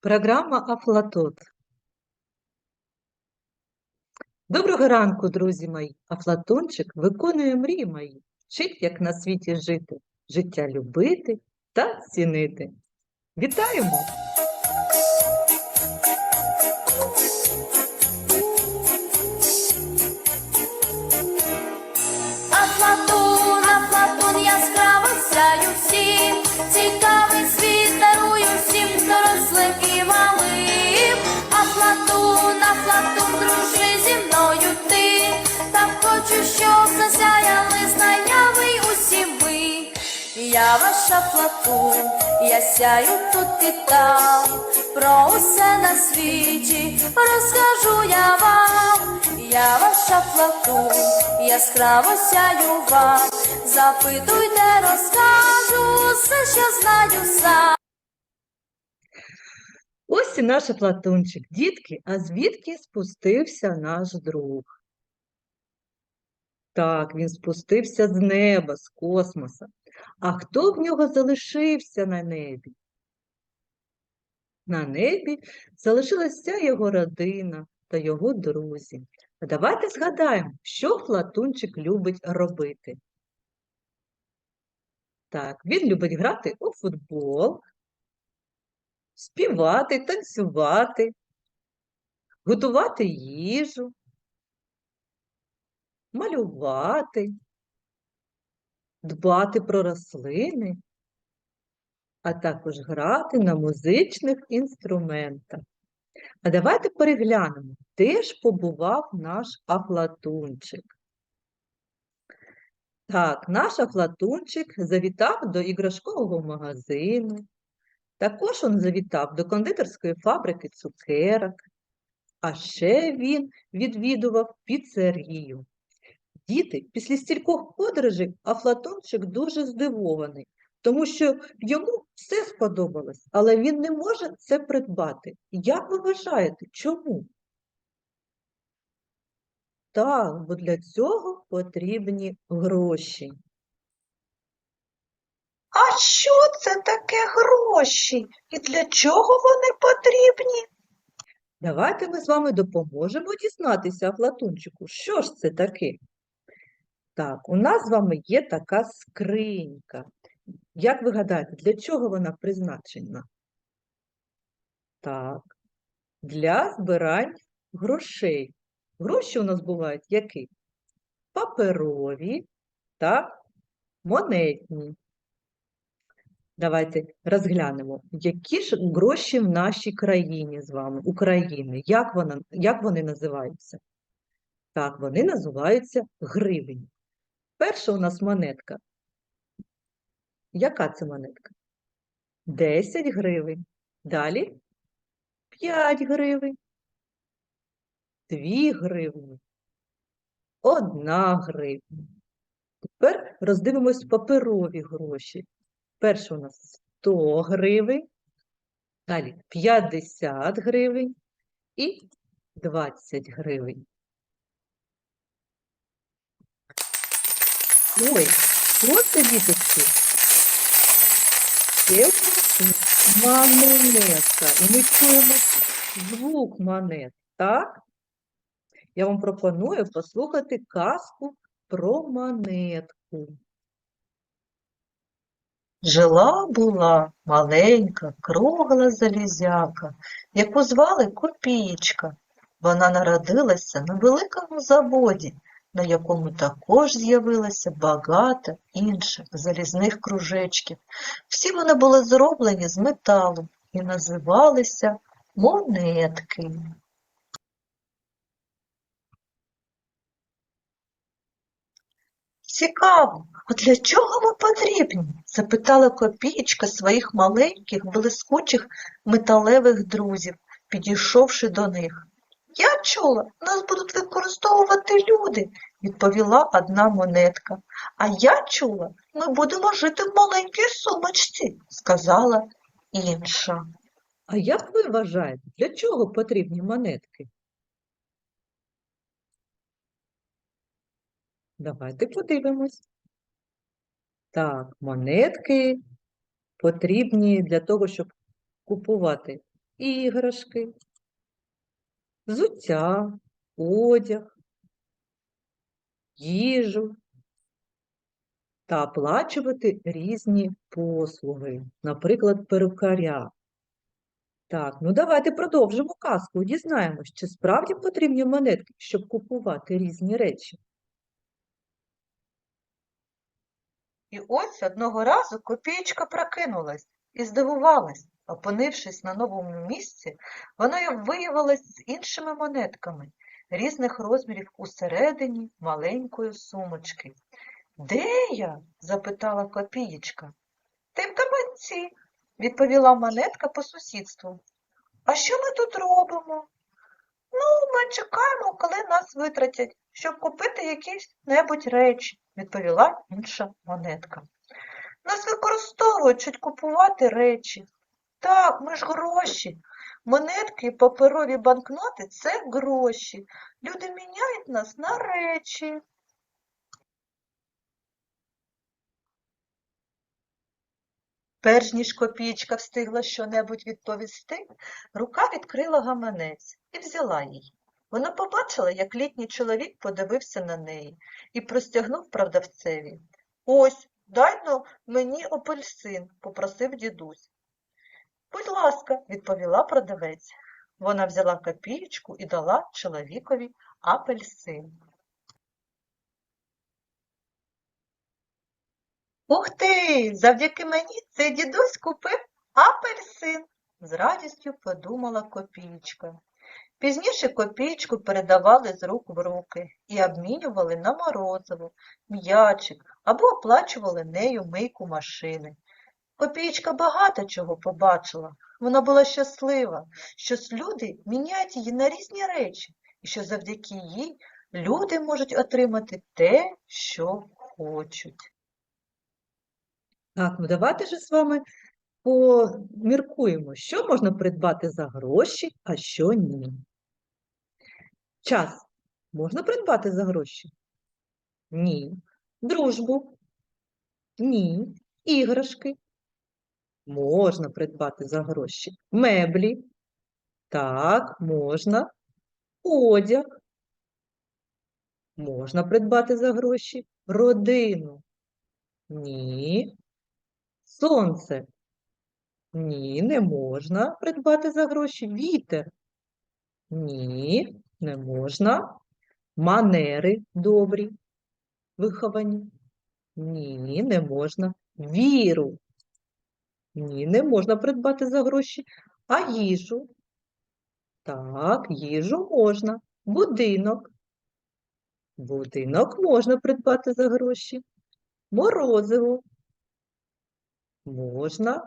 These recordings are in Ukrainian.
Програма Афлатот. Доброго ранку, друзі мої! Афлатончик виконує мрії мої, вчить, як на світі жити, життя любити та цінити. Вітаємо! Афлатун, Афлатун, яскраво сяю всім, цікавий світ так хочу, щоб засяяли знання ви усі ми. Я ваш Афлатун, я сяю тут і там, про усе на світі розкажу я вам. Я ваша плату, яскраво сяю вам, запитуйте, розкажу все, що знаю сам. Ось і наш Афлатончик. Дітки, а звідки спустився наш друг? Так, він спустився з неба, з космоса. А хто в нього залишився на небі? На небі залишилася його родина та його друзі. А Давайте згадаємо, що Флатунчик любить робити. Так, він любить грати у футбол, співати, танцювати, готувати їжу, малювати, дбати про рослини, а також грати на музичних інструментах. А давайте переглянемо, де ж побував наш Афлатунчик. Так, наш Афлатунчик завітав до іграшкового магазину, також він завітав до кондитерської фабрики цукерок, а ще він відвідував піцерію. Діти, після стількох подорожей Афлатончик дуже здивований, тому що йому все сподобалось, але він не може це придбати. Як ви вважаєте, чому? Так, бо для цього потрібні гроші. А що це таке гроші? І для чого вони потрібні? Давайте ми з вами допоможемо дізнатися Афлатунчику, що ж це таке? Так, у нас з вами є така скринька. Як ви гадаєте, для чого вона призначена? Так, для збирань грошей. Гроші у нас бувають які? Паперові, так, монетні. Давайте розглянемо, які ж гроші в нашій країні з вами, України. Як, вона, як вони називаються? Так, вони називаються гривень. Перша у нас монетка. Яка це монетка? 10 гривень. Далі 5 гривень. 2 гривні. 1 гривня. Тепер роздивимось паперові гроші. Перше у нас 100 гривень, далі 50 гривень і 20 гривень. Ой, це, діточки? Це монетка. І ми чуємо звук монет, так? Я вам пропоную послухати казку про монетку. Жила була маленька, кругла залізяка, яку звали Копієчка. Вона народилася на великому заводі, на якому також з'явилося багато інших залізних кружечків. Всі вони були зроблені з металу і називалися монетки. Цікаво, а для чого ми потрібні? запитала копієчка своїх маленьких, блискучих металевих друзів, підійшовши до них. Я чула, нас будуть використовувати люди, відповіла одна монетка. А я чула, ми будемо жити в маленькій сумочці, сказала інша. А як ви вважаєте, для чого потрібні монетки? Давайте подивимось. Так, монетки потрібні для того, щоб купувати іграшки, взуття, одяг, їжу та оплачувати різні послуги, наприклад, перукаря. Так, ну давайте продовжимо казку, дізнаємось, чи справді потрібні монетки, щоб купувати різні речі. І ось одного разу копієчка прокинулась і здивувалась. Опинившись на новому місці, вона виявилась з іншими монетками різних розмірів усередині маленької сумочки. Де я? запитала копієчка. Ти в кабанці, відповіла монетка по сусідству. А що ми тут робимо? Ну, ми чекаємо, коли нас витратять, щоб купити якісь небудь речі, відповіла інша монетка. Нас використовують, щоб купувати речі. Так, ми ж гроші. Монетки паперові банкноти це гроші. Люди міняють нас на речі. Перш ніж копієчка встигла щонебудь відповісти, рука відкрила гаманець і взяла її. Вона побачила, як літній чоловік подивився на неї і простягнув продавцеві. Ось, дай но мені апельсин, попросив дідусь. Будь ласка, відповіла продавець. Вона взяла копієчку і дала чоловікові апельсин. Ух ти! Завдяки мені цей дідусь купив апельсин, з радістю подумала копієчка. Пізніше копієчку передавали з рук в руки і обмінювали на морозиво, м'ячик або оплачували нею мийку машини. Копієчка багато чого побачила. Вона була щаслива, що люди міняють її на різні речі, і що завдяки їй люди можуть отримати те, що хочуть. Так, ну давайте же з вами поміркуємо, що можна придбати за гроші, а що ні. Час можна придбати за гроші? Ні. Дружбу? Ні. Іграшки? Можна придбати за гроші. Меблі? Так, можна. Одяг? Можна придбати за гроші. Родину? Ні. Сонце? Ні, не можна придбати за гроші. Вітер? Ні, не можна. Манери добрі, виховані? Ні, не можна. Віру? Ні, не можна придбати за гроші. А їжу? Так, їжу можна. Будинок? Будинок можна придбати за гроші. Морозиво? Можна.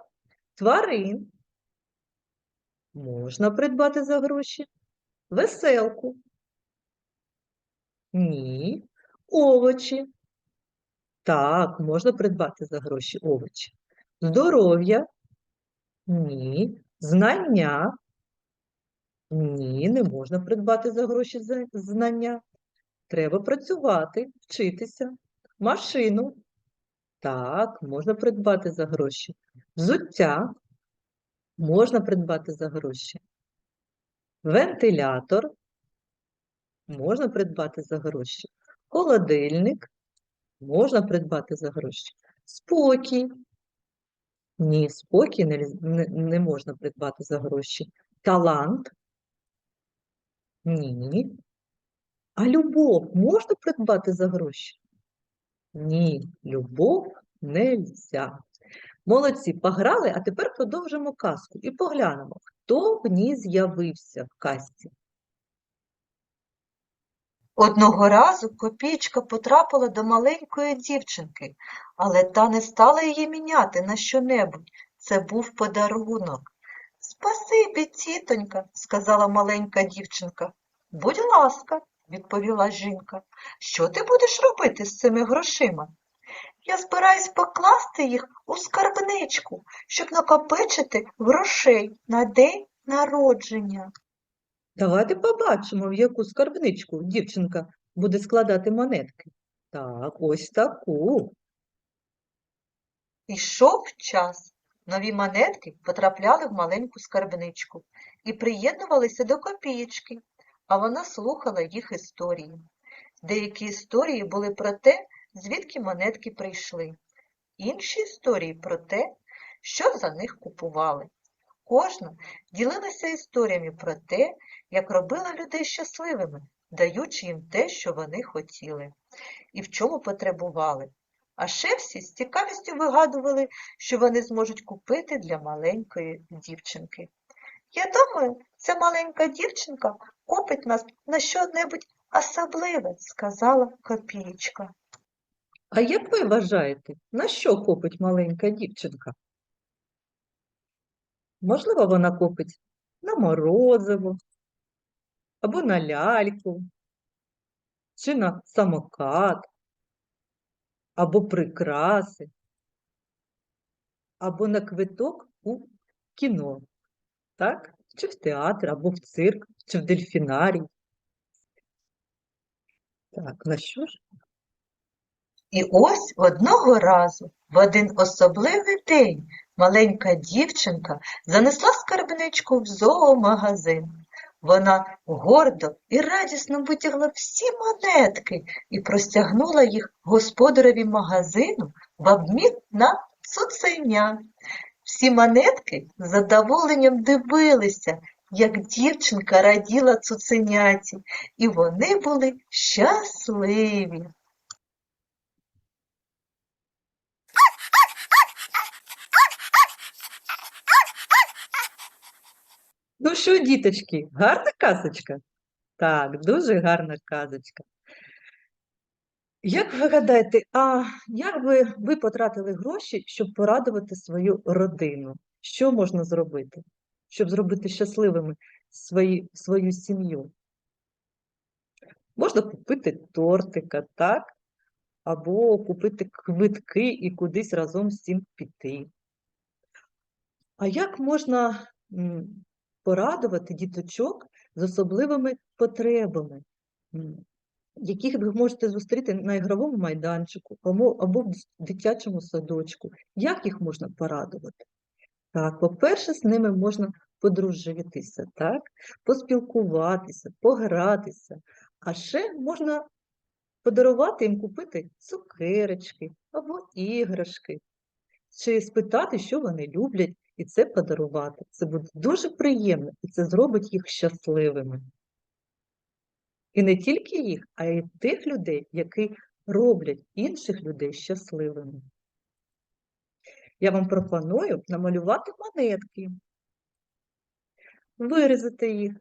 Тварин? Можна придбати за гроші. Веселку? Ні. Овочі? Так, можна придбати за гроші овочі. Здоров'я? Ні. Знання? Ні, не можна придбати за гроші знання. Треба працювати, вчитися. Машину? Так, можна придбати за гроші. Взуття? Можна придбати за гроші. Вентилятор? Можна придбати за гроші. Холодильник? Можна придбати за гроші. Спокій? Ні, спокій не, не, можна придбати за гроші. Талант? Ні. А любов можна придбати за гроші? Ні, любов нельзя. Молодці, пограли, а тепер продовжимо казку і поглянемо, хто в ній з'явився в казці. Одного разу копійка потрапила до маленької дівчинки, але та не стала її міняти на що-небудь. Це був подарунок. Спасибі, тітонька, сказала маленька дівчинка. Будь ласка, відповіла жінка. Що ти будеш робити з цими грошима? Я збираюсь покласти їх у скарбничку, щоб накопичити грошей на день народження. Давайте побачимо, в яку скарбничку дівчинка буде складати монетки. Так, ось таку. Ішов час. Нові монетки потрапляли в маленьку скарбничку і приєднувалися до копієчки, а вона слухала їх історії. Деякі історії були про те, звідки монетки прийшли, інші історії про те, що за них купували. Кожна ділилася історіями про те, як робила людей щасливими, даючи їм те, що вони хотіли, і в чому потребували. А ще всі з цікавістю вигадували, що вони зможуть купити для маленької дівчинки. Я думаю, ця маленька дівчинка купить нас на що-небудь особливе, сказала копієчка. А як ви вважаєте, на що копить маленька дівчинка? Можливо, вона копить на морозиво, або на ляльку, чи на самокат, або прикраси, або на квиток у кіно, так? Чи в театр, або в цирк, чи в дельфінарій. Так, на що ж? І ось одного разу, в один особливий день, маленька дівчинка занесла скарбничку в зоомагазин. Вона гордо і радісно витягла всі монетки і простягнула їх господареві магазину в обмін на цуценя. Всі монетки з задоволенням дивилися, як дівчинка раділа цуценяті, і вони були щасливі. Ну що, діточки, гарна казочка? Так, дуже гарна казочка. Як ви гадаєте, а як би ви потратили гроші, щоб порадувати свою родину? Що можна зробити, щоб зробити щасливими свої, свою сім'ю? Можна купити тортика, так? Або купити квитки і кудись разом з цим піти. А як можна порадувати діточок з особливими потребами, яких ви можете зустріти на ігровому майданчику або, в дитячому садочку? Як їх можна порадувати? Так, по-перше, з ними можна подружитися, так? поспілкуватися, погратися, а ще можна подарувати їм купити цукерочки або іграшки, чи спитати, що вони люблять, і це подарувати. Це буде дуже приємно, і це зробить їх щасливими. І не тільки їх, а й тих людей, які роблять інших людей щасливими. Я вам пропоную намалювати монетки, вирізати їх,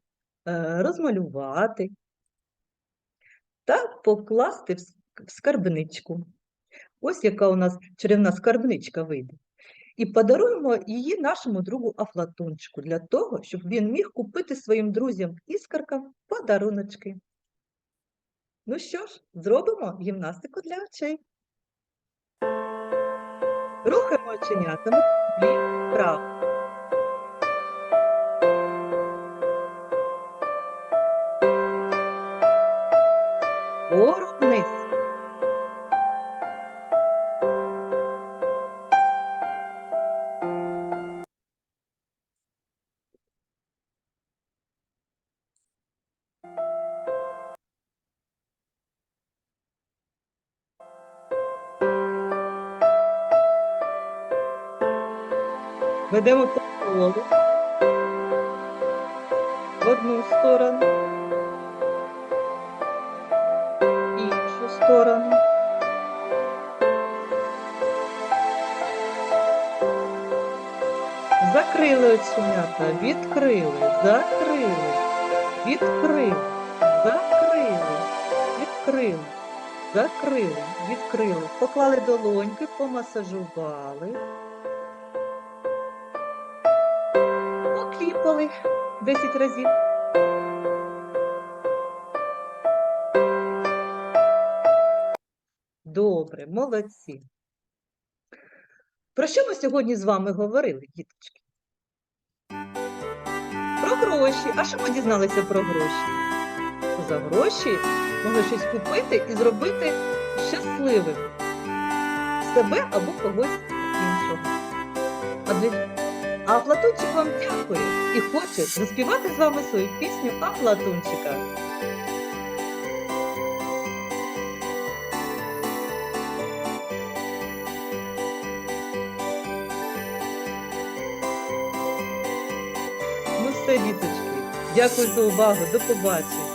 е, розмалювати та покласти в скарбничку. Ось яка у нас чарівна скарбничка вийде. І подаруємо її нашому другу Афлатончику для того, щоб він міг купити своїм друзям-іскаркам подаруночки. Ну що ж, зробимо гімнастику для очей. Рухаємо оченятами вліво-вправо. Вгору Ведемо по колу. В одну сторону. В іншу сторону. Закрили оченята, відкрили, закрили, відкрили, закрили, відкрили, закрили, відкрили. Поклали долоньки, помасажували. Покліпали 10 разів. Добре, молодці. Про що ми сьогодні з вами говорили, діточки? Про гроші. А що ми дізналися про гроші? За гроші можна щось купити і зробити щасливим себе або когось іншого. А, для... а Платунчик вам дякує і хоче заспівати з вами свою пісню А Платунчика. Ну все, діточки, дякую за увагу, до побачення.